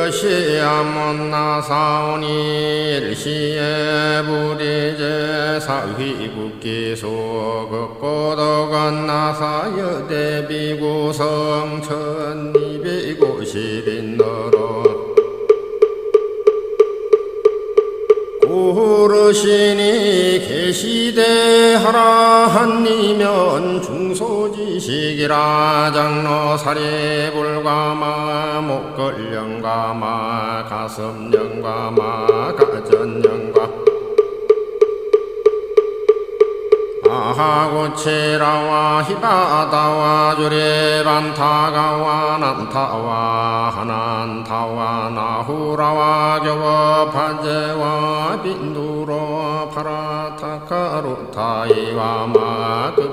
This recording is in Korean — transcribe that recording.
여시야몬나 사오니 일시에 부리제 사휘국기소 극고도건나사 여 대비구성 천이백오십인너로 구르시니 계시대 하라한니면 중소지식이라 장로 사리 불가마 목걸령가마 가슴령가마 가전령가 아하고치라와 히바다와 주레반타가와 난타와 하난타와 나후라와 교와 판제와 빈두로 파라타카루타이와 마그